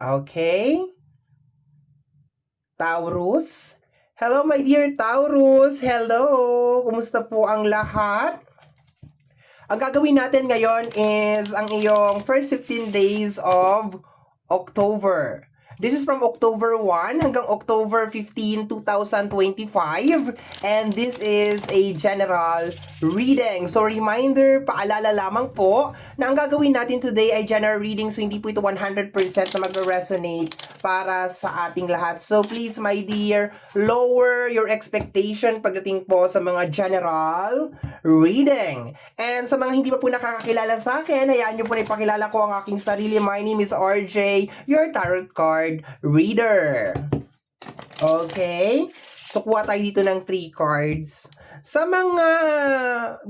Okay. Taurus. Hello, my dear Taurus. Hello. Kumusta po ang lahat? Ang gagawin natin ngayon is ang iyong first 15 days of October. This is from October 1 hanggang October 15, 2025. And this is a general reading. So reminder, paalala lamang po na ang gagawin natin today ay general reading. So hindi po ito 100% na mag-resonate para sa ating lahat. So please, my dear, lower your expectation pagdating po sa mga general reading. And sa mga hindi pa po nakakakilala sa akin, hayaan nyo po na ipakilala ko ang aking sarili. My name is RJ, your tarot card reader. Okay? So, kuha tayo dito ng three cards. Sa mga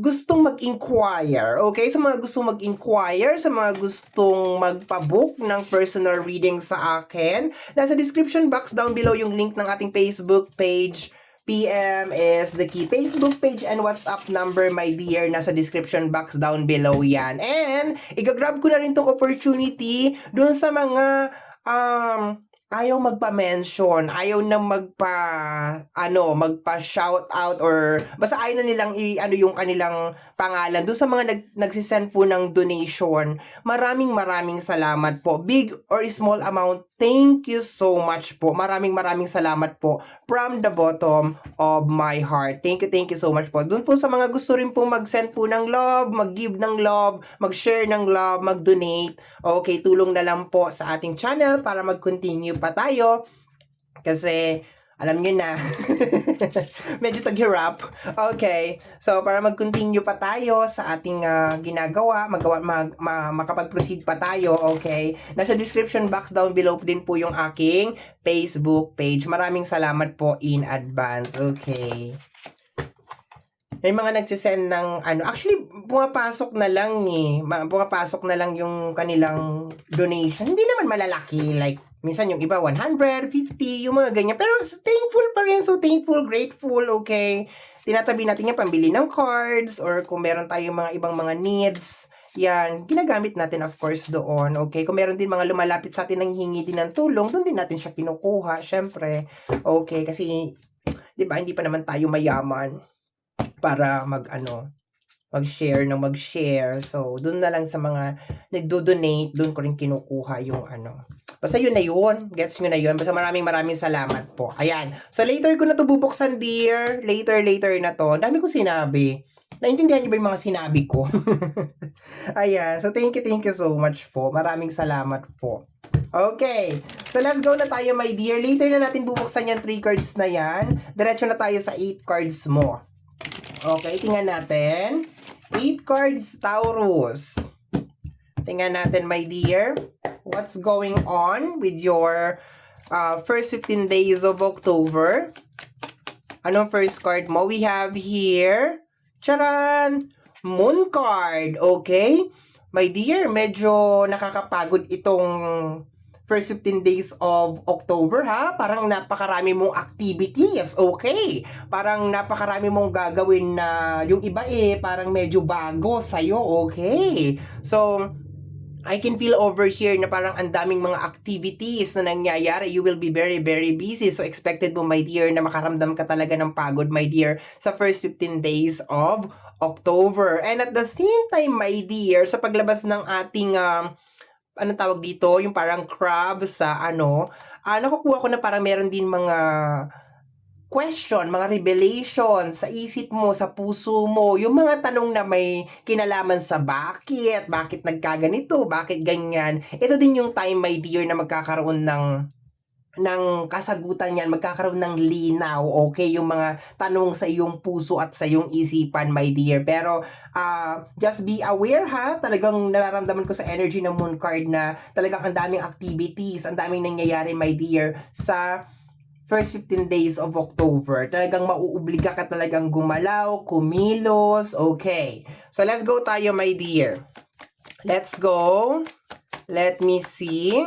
gustong mag-inquire, okay? Sa mga gustong mag-inquire, sa mga gustong magpabook ng personal reading sa akin, nasa description box down below yung link ng ating Facebook page PM is the key Facebook page and WhatsApp number, my dear. Nasa description box down below yan. And, igagrab ko na rin tong opportunity dun sa mga um, ayaw magpa-mention, ayaw na magpa, ano, magpa-shout out or basta ayaw na nilang i, ano yung kanilang pangalan. Doon sa mga nag, nagsisend po ng donation, maraming maraming salamat po. Big or small amount, thank you so much po. Maraming maraming salamat po from the bottom of my heart. Thank you, thank you so much po. Doon po sa mga gusto rin po mag-send po ng love, mag-give ng love, mag-share ng love, mag-donate. Okay, tulong na lang po sa ating channel para mag-continue pa tayo. Kasi, alam nyo na, medyo taghirap. Okay, so para mag-continue pa tayo sa ating ah, ginagawa, magawa, mag, ma, makapag-proceed pa tayo, okay? Nasa description box down below din po yung aking Facebook page. Maraming salamat po in advance, okay? May mga nagsisend ng ano, actually pumapasok na lang eh. Ma- Pumapasok na lang yung kanilang donation. Hindi naman malalaki like minsan yung iba 150, yung mga ganyan. Pero thankful pa rin. So thankful, grateful, okay. Tinatabi natin yung pambili ng cards or kung meron tayong mga ibang mga needs. Yan, ginagamit natin of course doon, okay? Kung meron din mga lumalapit sa atin nang hingi din ng tulong, doon din natin siya kinukuha, syempre. Okay, kasi 'di ba, hindi pa naman tayo mayaman para mag ano mag-share ng mag-share. So, doon na lang sa mga nagdo-donate, doon ko rin kinukuha yung ano. Basta yun na yun. Gets nyo na yun. Basta maraming maraming salamat po. Ayan. So, later ko na to bubuksan, dear. Later, later na to. Dami ko sinabi. Naintindihan niyo ba yung mga sinabi ko? Ayan. So, thank you, thank you so much po. Maraming salamat po. Okay. So, let's go na tayo, my dear. Later na natin bubuksan yung 3 cards na yan. Diretso na tayo sa 8 cards mo. Okay, tingnan natin. 8 cards, Taurus. Tingnan natin, my dear. What's going on with your uh, first 15 days of October? Anong first card mo? We have here, charan, Moon card. Okay? My dear, medyo nakakapagod itong first 15 days of October, ha? Parang napakarami mong activities, okay? Parang napakarami mong gagawin na yung iba eh, parang medyo bago sa'yo, okay? So, I can feel over here na parang ang daming mga activities na nangyayari. You will be very, very busy. So, expected mo, my dear, na makaramdam ka talaga ng pagod, my dear, sa first 15 days of October. And at the same time, my dear, sa paglabas ng ating um, ano tawag dito, yung parang crab sa ano, ah, nakukuha ko na parang meron din mga question, mga revelation sa isip mo, sa puso mo, yung mga tanong na may kinalaman sa bakit, bakit nagkaganito, bakit ganyan. Ito din yung time, my dear, na magkakaroon ng ng kasagutan yan, magkakaroon ng linaw, okay, yung mga tanong sa iyong puso at sa iyong isipan, my dear. Pero, uh, just be aware ha, talagang nararamdaman ko sa energy ng moon card na talagang ang daming activities, ang daming nangyayari, my dear, sa first 15 days of October. Talagang mauobliga ka talagang gumalaw, kumilos, okay. So, let's go tayo, my dear. Let's go. Let me see.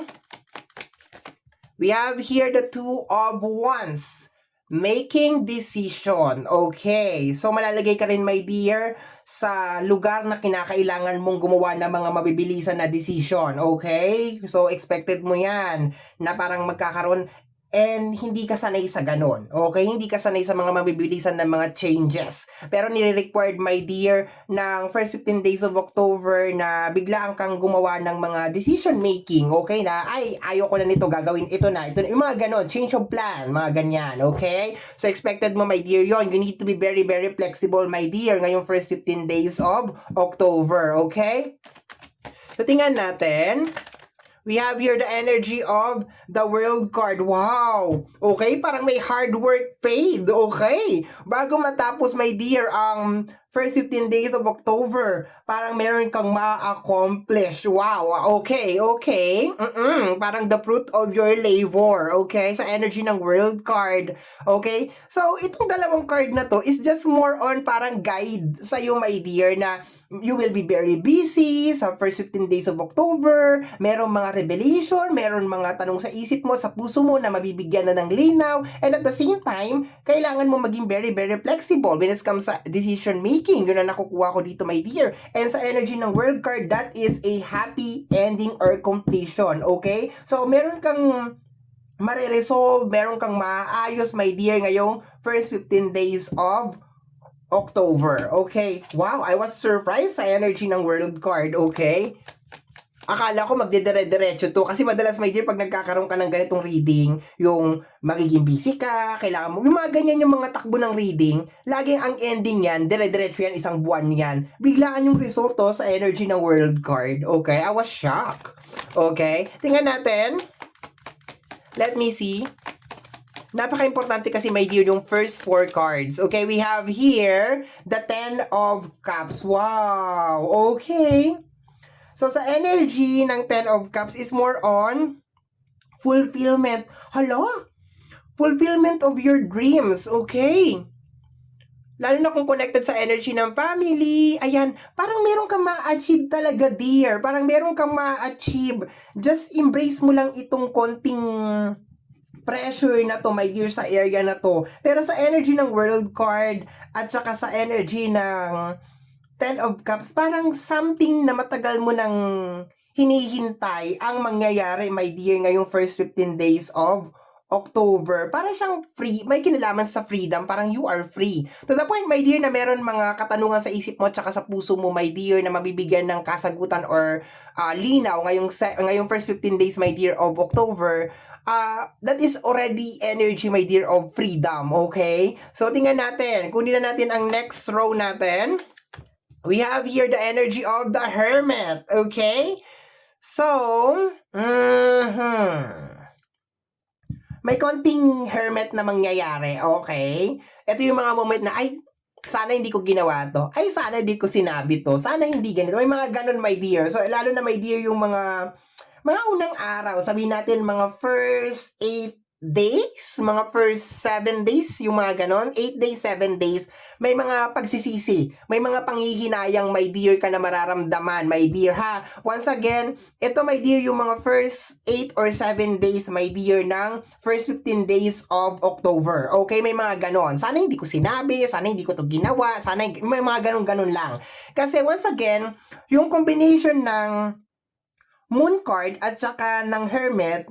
We have here the two of wands. making decision. Okay. So, malalagay ka rin, my dear, sa lugar na kinakailangan mong gumawa ng mga mabibilisan na decision. Okay? So, expected mo yan na parang magkakaroon and hindi ka sanay sa ganun. Okay? Hindi ka sanay sa mga mabibilisan na mga changes. Pero nire-required, my dear, ng first 15 days of October na biglaan kang gumawa ng mga decision making. Okay? Na, ay, ayoko na nito, gagawin ito na. Ito na. Yung mga ganun, change of plan, mga ganyan. Okay? So, expected mo, my dear, yon You need to be very, very flexible, my dear, ngayong first 15 days of October. Okay? So, tingnan natin. We have here the energy of the world card. Wow! Okay, parang may hard work paid. Okay. Bago matapos, my dear, ang first 15 days of October, parang meron kang ma-accomplish. Wow! Okay, okay. Mm-mm, parang the fruit of your labor. Okay, sa energy ng world card. Okay? So, itong dalawang card na to is just more on parang guide sa'yo, my dear, na you will be very busy sa first 15 days of October, merong mga revelation, meron mga tanong sa isip mo, sa puso mo na mabibigyan na ng linaw, and at the same time, kailangan mo maging very, very flexible when it comes sa decision making. Yun ang nakukuha ko dito, my dear. And sa energy ng world card, that is a happy ending or completion, okay? So, meron kang mariresolve, meron kang maayos, my dear, ngayong first 15 days of October. Okay. Wow, I was surprised sa energy ng world card. Okay. Akala ko magdedire-diretso to kasi madalas may dear pag nagkakaroon ka ng ganitong reading, yung magiging busy ka, kailangan mo, yung mga ganyan yung mga takbo ng reading, laging ang ending yan, dire-diretso yan, isang buwan yan. Biglaan yung resulto sa energy ng world card. Okay, I was shocked. Okay, tingnan natin. Let me see. Napaka-importante kasi my dear yung first four cards. Okay, we have here the Ten of Cups. Wow! Okay. So sa energy ng Ten of Cups is more on fulfillment. Hala? Fulfillment of your dreams. Okay. Lalo na kung connected sa energy ng family. Ayan, parang meron kang ma-achieve talaga, dear. Parang meron kang ma-achieve. Just embrace mo lang itong konting pressure na to, my dear, sa area na to. Pero sa energy ng world card at saka sa energy ng Ten of Cups, parang something na matagal mo nang hinihintay ang mangyayari, my dear, ngayong first 15 days of October. Para siyang free, may kinalaman sa freedom, parang you are free. To the point, my dear, na meron mga katanungan sa isip mo at sa puso mo, my dear, na mabibigyan ng kasagutan or ah, linaw ngayong, ngayong first 15 days, my dear, of October uh, that is already energy, my dear, of freedom, okay? So, tingnan natin. Kunin na natin ang next row natin. We have here the energy of the hermit, okay? So, mhm. May konting hermit na mangyayari, okay? Ito yung mga moment na, ay, sana hindi ko ginawa to. Ay, sana hindi ko sinabi to. Sana hindi ganito. May mga ganun, my dear. So, lalo na, my dear, yung mga mga unang araw, sabihin natin mga first 8 days, mga first 7 days, yung mga ganon, 8 days, 7 days, may mga pagsisisi, may mga panghihinayang my dear ka na mararamdaman, my dear ha. Once again, ito my dear yung mga first 8 or 7 days, my dear, ng first 15 days of October. Okay, may mga ganon. Sana hindi ko sinabi, sana hindi ko to ginawa, sana may mga ganon-ganon lang. Kasi once again, yung combination ng moon card at saka ng hermit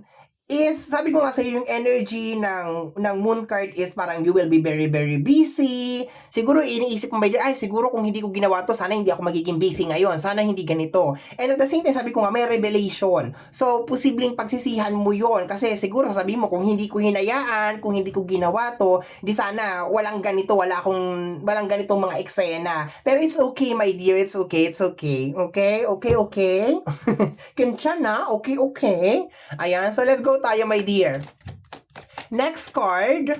is, sabi ko nga sa yung energy ng, ng moon card is parang you will be very, very busy. Siguro iniisip mo ba, ay siguro kung hindi ko ginawa to, sana hindi ako magiging busy ngayon. Sana hindi ganito. And at the same time, sabi ko nga, may revelation. So, posibleng pagsisihan mo yon Kasi siguro sabi mo, kung hindi ko hinayaan, kung hindi ko ginawa to, di sana walang ganito, wala akong, walang ganitong mga eksena. Pero it's okay, my dear. It's okay, it's okay. Okay, okay, okay. Kensya. Okay, okay. Ayan, so let's go tayo, my dear. Next card.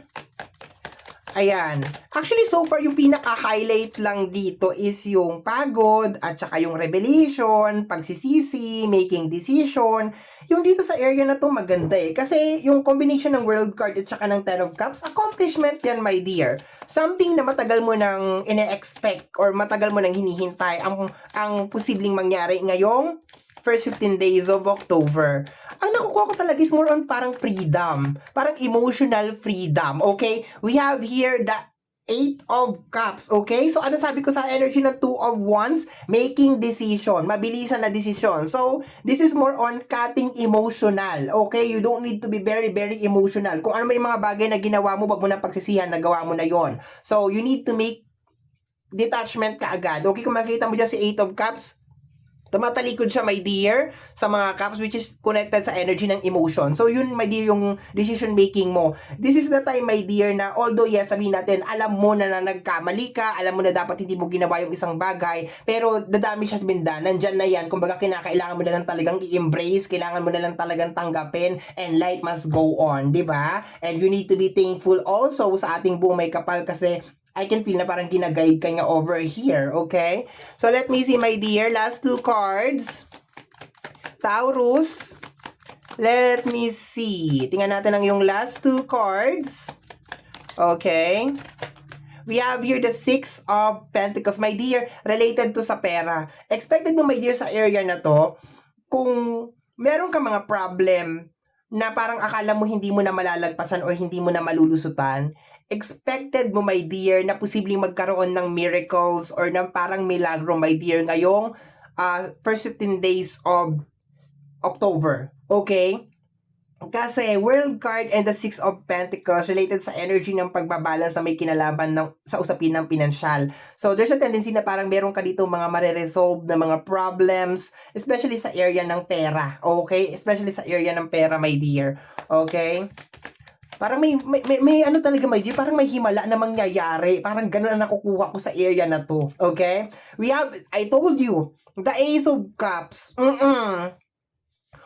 Ayan. Actually, so far, yung pinaka-highlight lang dito is yung pagod at saka yung revelation, pagsisisi, making decision. Yung dito sa area na to maganda eh. Kasi yung combination ng world card at saka ng ten of cups, accomplishment yan, my dear. Something na matagal mo nang ine-expect or matagal mo nang hinihintay ang, ang posibleng mangyari ngayong first 15 days of October. Ang nakukuha ko talaga is more on parang freedom. Parang emotional freedom, okay? We have here the Eight of Cups, okay? So, ano sabi ko sa energy ng Two of Wands? Making decision. Mabilisan na decision. So, this is more on cutting emotional, okay? You don't need to be very, very emotional. Kung ano may mga bagay na ginawa mo, wag mo na pagsisihan, nagawa mo na yon. So, you need to make detachment ka agad. Okay, kung makita mo dyan si Eight of Cups, tumatalikod siya, my dear, sa mga cups which is connected sa energy ng emotion. So, yun, my dear, yung decision making mo. This is the time, my dear, na although, yes, sabihin natin, alam mo na na nagkamali ka, alam mo na dapat hindi mo ginawa yung isang bagay, pero the damage has been done. Nandyan na yan. Kumbaga, kinakailangan mo na lang talagang i-embrace, kailangan mo na lang talagang tanggapin, and life must go on, di ba? And you need to be thankful also sa ating buong may kapal kasi I can feel na parang ginaguide ka niya over here, okay? So, let me see, my dear. Last two cards. Taurus. Let me see. Tingnan natin ang yung last two cards. Okay. We have here the Six of Pentacles. My dear, related to sa pera. Expected mo, my dear, sa area na to, kung meron ka mga problem na parang akala mo hindi mo na malalagpasan or hindi mo na malulusutan, expected mo, my dear, na posibleng magkaroon ng miracles or ng parang milagro, my dear, ngayong uh, first 15 days of October. Okay? Kasi World card and the Six of Pentacles related sa energy ng pagbabalance sa may kinalaban ng, sa usapin ng pinansyal. So, there's a tendency na parang meron ka dito mga mareresolve na mga problems, especially sa area ng pera. Okay? Especially sa area ng pera, my dear. Okay? Parang may, may, may, may ano talaga, my dear, parang may himala na mangyayari. Parang ganun ang nakukuha ko sa area na to. Okay? We have, I told you, the Ace of Cups. Mm-mm.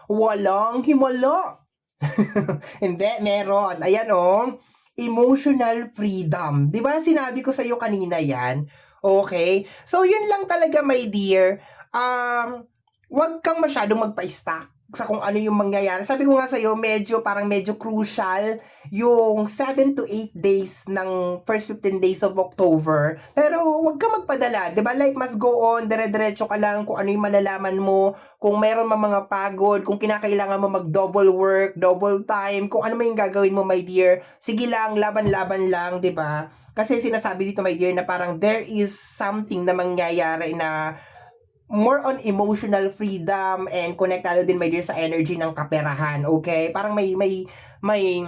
Walang himala. Hindi, meron. Ayan oh. Emotional freedom. 'Di ba sinabi ko sa iyo kanina 'yan? Okay? So, yun lang talaga, my dear. Um, wag kang masyadong magpa-stack sa kung ano yung mangyayari. Sabi ko nga sa iyo, medyo parang medyo crucial yung 7 to 8 days ng first 15 days of October. Pero wag ka magpadala, 'di ba? Life must go on, dire-diretso ka lang kung ano yung malalaman mo, kung meron man mga pagod, kung kinakailangan mo mag-double work, double time, kung ano man yung gagawin mo, my dear. Sige lang, laban-laban lang, 'di ba? Kasi sinasabi dito, my dear, na parang there is something na mangyayari na more on emotional freedom and konektado din my dear sa energy ng kaperahan, okay? Parang may may may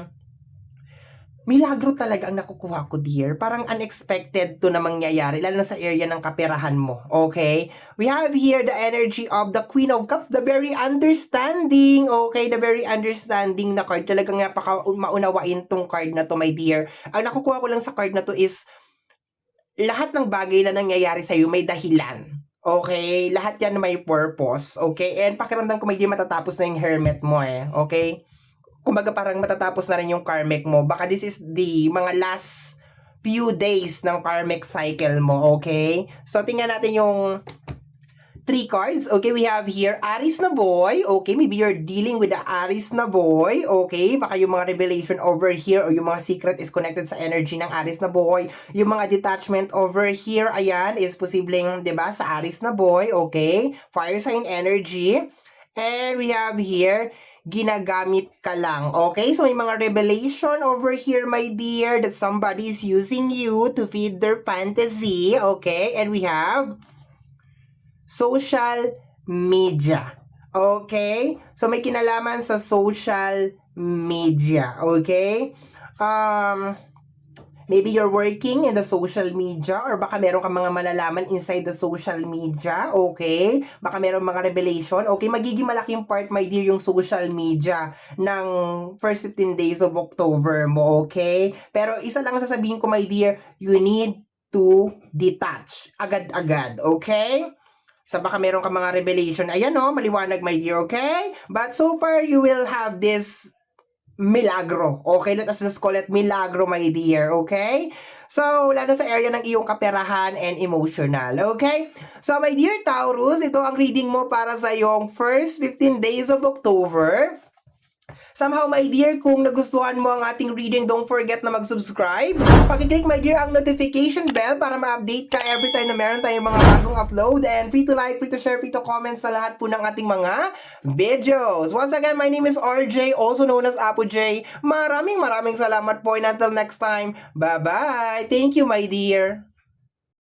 milagro talaga ang nakukuha ko, dear. Parang unexpected to na mangyayari, lalo na sa area ng kaperahan mo. Okay? We have here the energy of the Queen of Cups, the very understanding. Okay? The very understanding na card. Talagang napaka maunawain tong card na to, my dear. Ang nakukuha ko lang sa card na to is lahat ng bagay na nangyayari sa iyo may dahilan. Okay? Lahat yan may purpose. Okay? And pakiramdam ko may di matatapos na yung hermit mo eh. Okay? kumbaga parang matatapos na rin yung karmic mo. Baka this is the mga last few days ng karmic cycle mo, okay? So, tingnan natin yung three cards. Okay, we have here Aris na boy. Okay, maybe you're dealing with the Aris na boy. Okay, baka yung mga revelation over here or yung mga secret is connected sa energy ng Aris na boy. Yung mga detachment over here, ayan, is posibleng, 'di ba, sa Aris na boy. Okay, fire sign energy. And we have here ginagamit ka lang. Okay? So, may mga revelation over here, my dear, that somebody is using you to feed their fantasy. Okay? And we have social media. Okay? So, may kinalaman sa social media. Okay? Um, maybe you're working in the social media or baka meron ka mga malalaman inside the social media, okay? Baka meron mga revelation, okay? Magiging malaking part, my dear, yung social media ng first 15 days of October mo, okay? Pero isa lang ang sasabihin ko, my dear, you need to detach agad-agad, okay? Sa baka meron ka mga revelation, ayan o, maliwanag, my dear, okay? But so far, you will have this milagro. Okay, let us just call it milagro, my dear. Okay? So, lalo sa area ng iyong kaperahan and emotional. Okay? So, my dear Taurus, ito ang reading mo para sa iyong first 15 days of October. Somehow, my dear, kung nagustuhan mo ang ating reading, don't forget na mag-subscribe. Pakiclick, my dear, ang notification bell para ma-update ka every time na meron tayong mga bagong upload. And free to like, free to share, free to comment sa lahat po ng ating mga videos. Once again, my name is RJ, also known as Apo J. Maraming maraming salamat po and until next time, bye-bye. Thank you, my dear.